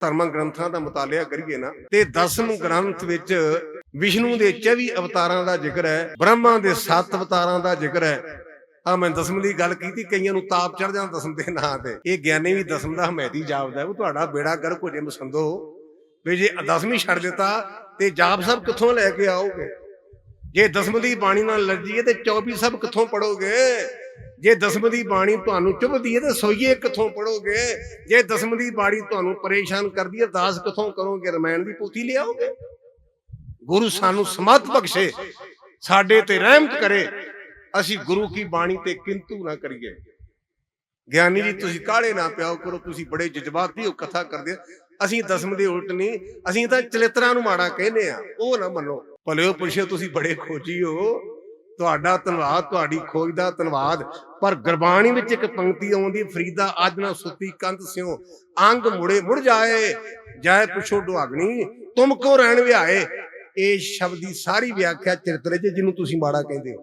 ਧਰਮ ਗ੍ਰੰਥਾਂ ਦਾ ਮਤਾਲਿਆ ਕਰੀਏ ਨਾ, ਤੇ ਦਸਮ ਗ੍ਰੰਥ ਵਿੱਚ ਵਿਸ਼ਨੂੰ ਦੇ 24 ਅਵਤਾਰਾਂ ਦਾ ਜ਼ਿਕਰ ਹੈ, ਬ੍ਰਹਮਾ ਦੇ 7 ਅਵਤਾਰਾਂ ਦਾ ਜ਼ਿਕਰ ਹੈ। ਆ ਮੈਂ ਦਸਮ ਦੀ ਗੱਲ ਕੀਤੀ, ਕਈਆਂ ਨੂੰ ਤਾਪ ਚੜ ਜਾਂਦਾ ਦਸਮ ਦੇ ਨਾਂ ਤੇ। ਇਹ ਗਿਆਨੀ ਵੀ ਦਸਮ ਦਾ ਹਮੈਤੀ ਜਾਪਦਾ ਉਹ ਤੁਹਾਡਾ ਬੇੜਾ ਗਰਕ ਹੋ ਜੇ ਮਸੰਦੋ। ਵੀ ਜੇ ਦਸਵੀਂ ਛੱਡ ਦਿੱਤਾ, ਤੇ ਜਾਪ ਸਭ ਕਿੱਥੋਂ ਲੈ ਕੇ ਆਓਗੇ? ਜੇ ਦਸਮ ਦੀ ਬਾਣੀ ਨਾਲ ਲੱਗੀ ਹੈ ਤੇ 24 ਸਭ ਕਿੱਥੋਂ ਪੜੋਗੇ? ਜੇ ਦਸਮ ਦੀ ਬਾਣੀ ਤੁਹਾਨੂੰ ਚੁਭਦੀ ਹੈ ਤੇ ਸੋਈਏ ਕਿੱਥੋਂ ਪੜੋਗੇ? ਜੇ ਦਸਮ ਦੀ ਬਾਣੀ ਤੁਹਾਨੂੰ ਪਰੇਸ਼ਾਨ ਕਰਦੀ ਹੈ ਦਾਸ ਕਿੱਥੋਂ ਕਰੋਗੇ? ਰਮਾਇਣ ਦੀ ਪੋਥੀ ਲਿਆਓਗੇ? ਗੁਰੂ ਸਾਨੂੰ ਸਮਤ ਬਖਸ਼ੇ, ਸਾਡੇ ਤੇ ਰਹਿਮਤ ਕਰੇ। ਅਸੀਂ ਗੁਰੂ ਕੀ ਬਾਣੀ ਤੇ ਕਿੰਤੂ ਨਾ ਕਰੀਏ। ਗਿਆਨੀ ਜੀ, ਤੁਸੀਂ ਕਾਹਲੇ ਨਾ ਪਿਆਓ ਕਰੋ, ਤੁਸੀਂ ਬੜੇ ਜਜ਼ਬਾਤੀ ਹੋ ਕਥਾ ਕਰਦੇ ਹੋ। ਅਸੀਂ ਦਸਮ ਦੇ ਉਲਟ ਨਹੀਂ, ਅਸੀਂ ਤਾਂ ਚਲਿੱਤਰਾਂ ਨੂੰ ਮਾੜਾ ਕਹਿੰਦੇ ਆ ਉਹ ਨਾ ਮੰਨੋ। ਭਲਿਓ ਪੁਰਸ਼ੋ, ਤੁਸੀਂ ਬੜੇ ਖੋਜੀ ਹੋ। ਤੁਹਾਡਾ ਧੰਨਵਾਦ ਤੁਹਾਡੀ ਖੋਜ ਦਾ ਧੰਨਵਾਦ ਪਰ ਗੁਰਬਾਣੀ ਵਿੱਚ ਇੱਕ ਪੰਕਤੀ ਆਉਂਦੀ, ਫਰੀਦਾ ਅੱਜ ਨਾ ਸੁੱਤੀ, ਕੰਧ ਸਿਓ ਅੰਗ ਮੁੜੇ, ਮੁੜ ਜਾਏ ਜਾਏ ਪੁੱਛੋ ਡੁਆਗਣੀ ਤੁਮ ਕੋ ਰਹਿਣ ਵਿਆਏ। ਇਹ ਸ਼ਬਦ ਦੀ ਸਾਰੀ ਵਿਆਖਿਆ ਚਰਿਤਰੇ 'ਚ ਜਿਹਨੂੰ ਤੁਸੀਂ ਮਾੜਾ ਕਹਿੰਦੇ ਹੋ।